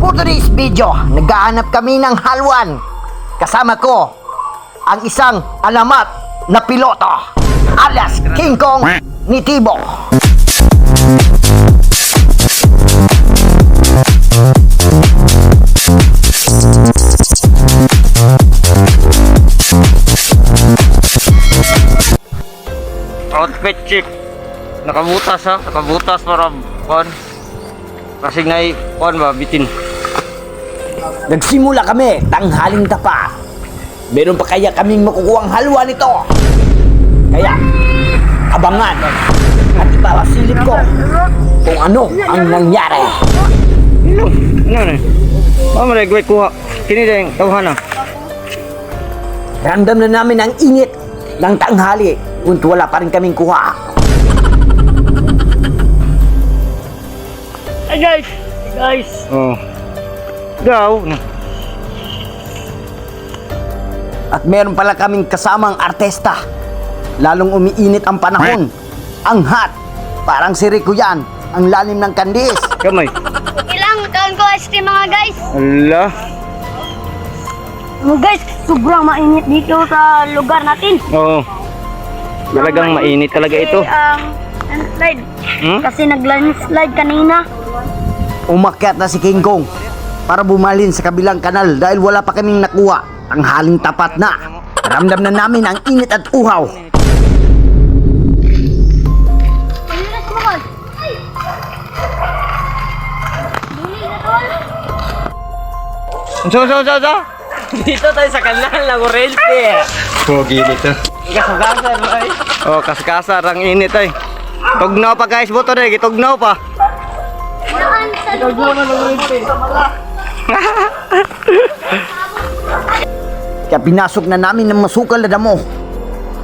For today's video, naghahanap kami ng halwan. Kasama ko ang isang alamat na piloto alias King Kong ni Tibo. Outfit check. Nakabutas ha. Nakabutas para kon. Kasi nga kon ba bitin. Nagsimula kami, tanghaling tapa. Meron pa kaya kaming makukuhang halwa nito. Kaya, abangan at ipapasilip ko kung ano ang nangyari. Ano? Ano na? Oh, malay gawin kuha. Kini din tawhan na. Ramdam na namin ang init ng tanghali kung wala pa rin kaming kuha. Hey guys. Hey guys. Oh. Daw. na. At meron pala kaming kasamang artista. Lalong umiinit ang panahon. Ang hot. Parang si Rico yan. Ang lalim ng kandis. Kamay. Ilang taon ko ST mga guys. Allah. Mga guys, sobrang mainit dito sa lugar natin. Oo. Talagang mainit talaga ito. Kasi, um, landslide. Hmm? Kasi nag-landslide kanina. Umakyat na si King Kong para bumalin sa kabilang kanal dahil wala pa kaming nakuha. Ang haling tapat na. Ramdam na namin ang init at uhaw. So, so, so, so. Dito tayo sa kanal ng Orente. Pogi nito. Kasakasar, ay. Oh, kasakasar ang init ay. Tugnaw pa guys, buto na, gitugnaw pa. Kaya pinasok na namin ng masukal na damo.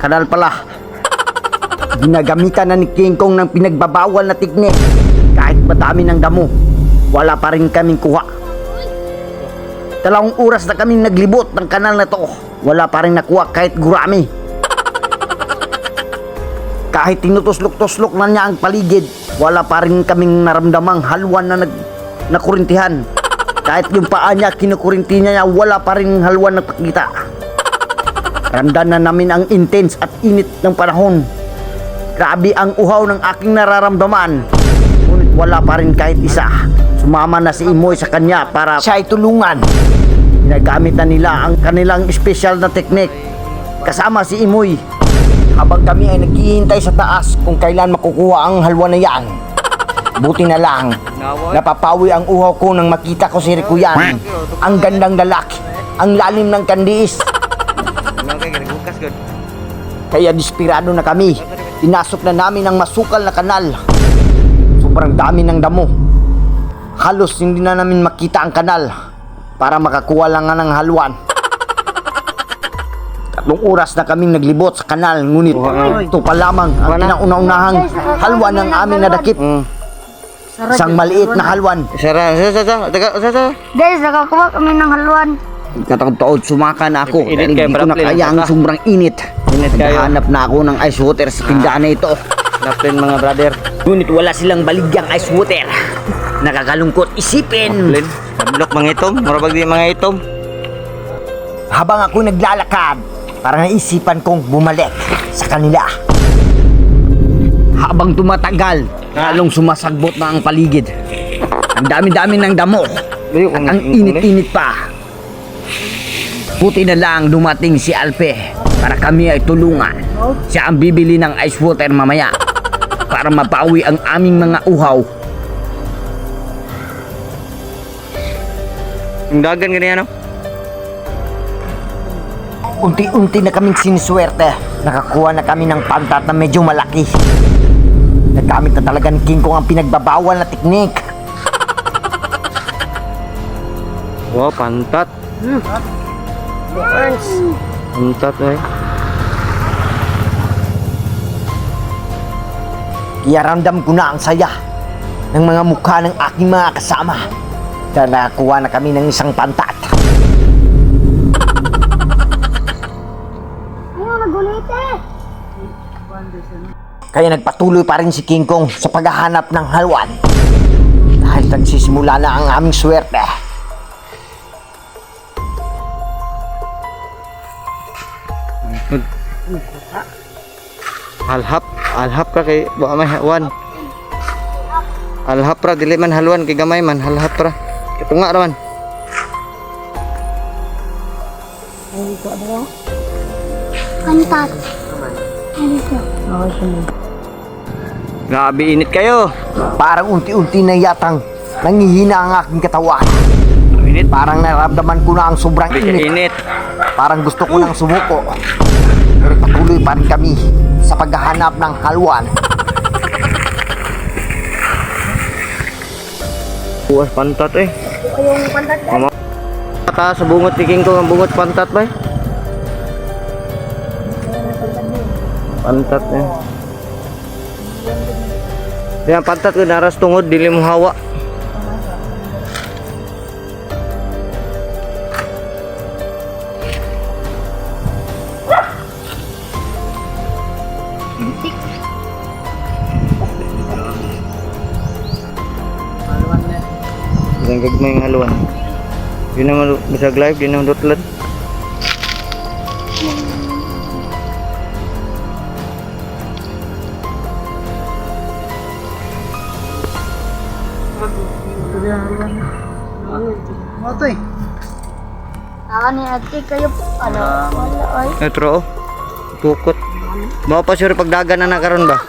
Kanal pala. Ginagamitan na ni King Kong ng pinagbabawal na tiknik. Kahit madami ng damo, wala pa rin kaming kuha. Dalawang oras na kaming naglibot ng kanal na to. Wala pa rin nakuha kahit gurami. Kahit tinutuslok-tuslok na niya ang paligid, wala pa rin kaming naramdamang halwan na nag nakurintihan. Kahit yung paa niya, kinukurinti niya, wala pa rin halwan na pakita. Ramdam na namin ang intense at init ng panahon. Grabe ang uhaw ng aking nararamdaman. Ngunit wala pa rin kahit isa. Sumama na si Imoy sa kanya para siya tulungan. Ginagamit na nila ang kanilang special na teknik. Kasama si Imoy. Habang kami ay naghihintay sa taas kung kailan makukuha ang halwa na yan. Buti na lang, napapawi ang uhaw ko nang makita ko si Rikuyan. Ang gandang lalaki, ang lalim ng kandiis. Kaya dispirado na kami. Pinasok na namin ang masukal na kanal. Sobrang dami ng damo. Halos hindi na namin makita ang kanal para makakuha lang nga ng halwan. Tatlong oras na kaming naglibot sa kanal ngunit ito pa lamang ang kinauna-unahang halwan ng aming nadakip. Mm. Isang maliit na halwan. Sara, sa, sa, sa, taga, sa, sa. Guys, nakakuha kami ng halwan. Katagtaod sumaka na ako Init kayo, hindi ko na kaya ang sobrang init. Init kayo. Naghahanap na ako ng ice water sa tindahan na ito. Napin mga brother. Ngunit wala silang baligyang ice water. Nakakalungkot isipin. Padlock mga itom. Murabag di mga itom. Habang ako naglalakad, parang naisipan kong bumalik sa kanila. Habang tumatagal, lalong sumasagbot na ang paligid. Ang dami-dami ng damo. At ang init-init pa. Buti na lang dumating si Alpe para kami ay tulungan. Siya ang bibili ng ice water mamaya para mapawi ang aming mga uhaw. Yung dagan ganyan, no? Unti-unti na kaming siniswerte. Nakakuha na kami ng pantat na medyo malaki. Nagamit na talaga ni King Kong ang pinagbabawal na teknik. Wow, pantat. Pantat, eh. Kaya ramdam ko na ang saya ng mga mukha ng aking mga kasama. Dahil nakakuha na kami ng isang pantat. Ano, nagulite? Kaya nagpatuloy pa rin si King Kong sa paghahanap ng halwan. Dahil nagsisimula na ang aming swerte. Alhap, alhap ra kay wa may halwan. Alhap ra dili man halwan kay gamay man alhap ra. Kitunga ra man. Ay, ko ba? Kantat. Ano ko? Oh, Grabe init kayo. Parang unti-unti na yatang nangihina ang aking katawan. Init. Parang naramdaman ko na ang sobrang Grabe init. init. Parang gusto ko nang sumuko. Pero patuloy pa rin kami sa paghahanap ng halwan. Buwas pantat eh. Yung kantat Mama. Kata sa bungot tiking ko ang bungot pantat ba? eh? Pantat eh. Yan pantat ko naras tungod dili mo hawa. Ang gagmay ng haluan. Di na malu bisag live, di na dotlan. Ako ni ate kayo ano? Wala ay. Metro oh. Tukot. Mao pa sure pagdagan na na karon ba?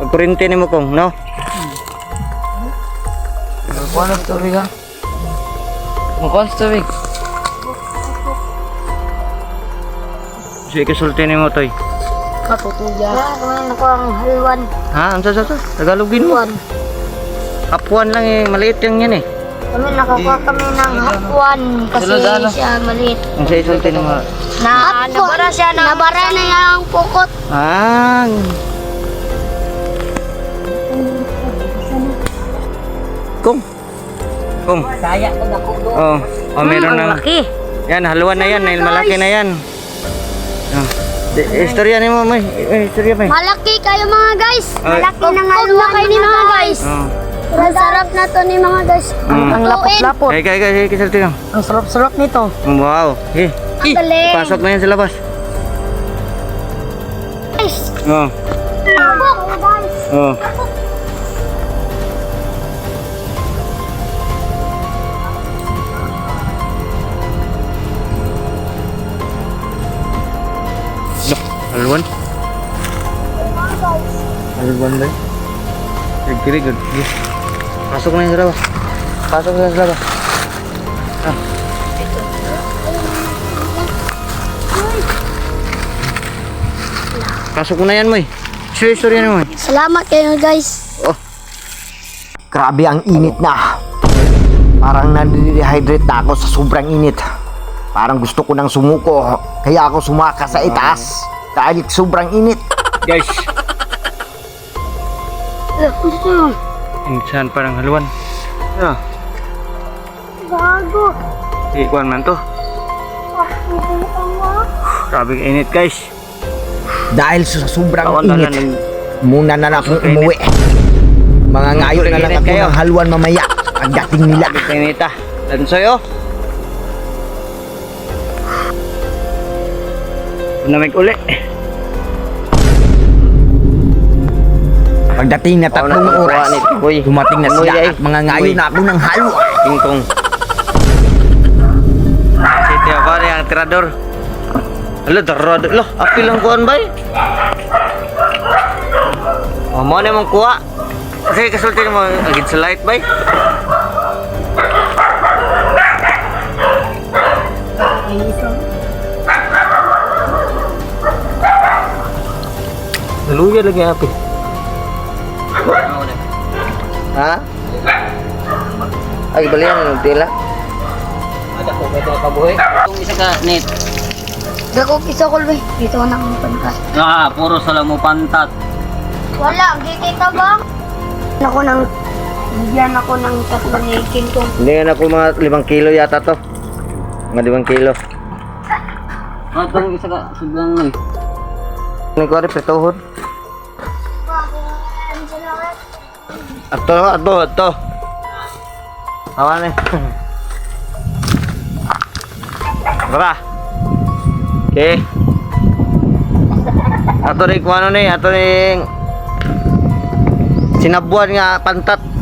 Pag kurente nimo kong, no? Kuha ng tubig ha. Kuha ng tubig. Sige kasulti nimo toy. Katutuya. Naman ako ang halwan. Ha, ansa sa sa? Tagalogin mo. Halwan. Apuan lang eh, maliit lang yan eh. Kami nakakuha kami ng hapwan kasi sa ano? siya maliit. Ansa isulti nimo. Na nabara siya ng nabara na niya ang pukot. Ah. Kung. Kung. Saya ko na kudo. Oh, oh meron na. laki. Yan, haluan na yan, nail malaki na yan. Oh. Di- Istorya ni mo, may. Eh, Istorya may. Malaki kayo mga guys. Ay. Malaki ng halwan kayo ni mga guys. Oh. Masarap na to ni mga guys. Mm. Ang lapot-lapot. Ay, kaya, kaya, kaya, kaya, Ang sarap-sarap nito. Wow. Eh, Ang galing. pasok na yan sa labas. Guys. Oh. Oh. Ba? Good, good, good. Yes. Pasok na yan sa labas. Pasok na yan sa labas. Ah. Pasok mo na yan, Moy. Sure, story na, Moy. Salamat kayo guys. Oh. Grabe ang init na. Parang nadidehydrate na ako sa sobrang init. Parang gusto ko nang sumuko. Kaya ako sumaka sa itaas. Dahil sobrang init. Guys, Gusto yun. Insan parang haluan. Ah, Bago. ikuan man to. Grabe ang init, guys. Dahil sa sobrang Kawan na init, lang. muna na lang akong umuwi. Mga ngayon na lang Init ako kayo. ng halwan mamaya. Pagdating nila. Grabe init ah. Lansoy, oh. Namig uli. Pagdating na tatlong Wala, oras, dumating na sila at mga ngayon na ako ng halwa. Tingkong. Si Tia Pare, ang tirador. Alo, tirador. Lo, apil ang kuhan ba eh? Oh, mo na mong kuha. Kasi kasulti mo, agad sa light ba eh? Naluya lagi api. Ha? Ay, balian ng tila. Ada ko kayo kabuhi. Itong isa ka net. Dako kisa ko be. Dito na ang pantas. Ah, puro sala mo pantat. Wala, kikita ba? Ako nang Bigyan ako ng tatlong ikin ko. Hindi nga na po mga limang kilo yata to. Mga limang kilo. Ah, itong isa ka sugang eh. Ini ko rin petohon. Ato, ato, ato. Awan eh. Tara. Okay. Ato rin kung ano ni, ato rin sinabuan nga pantat.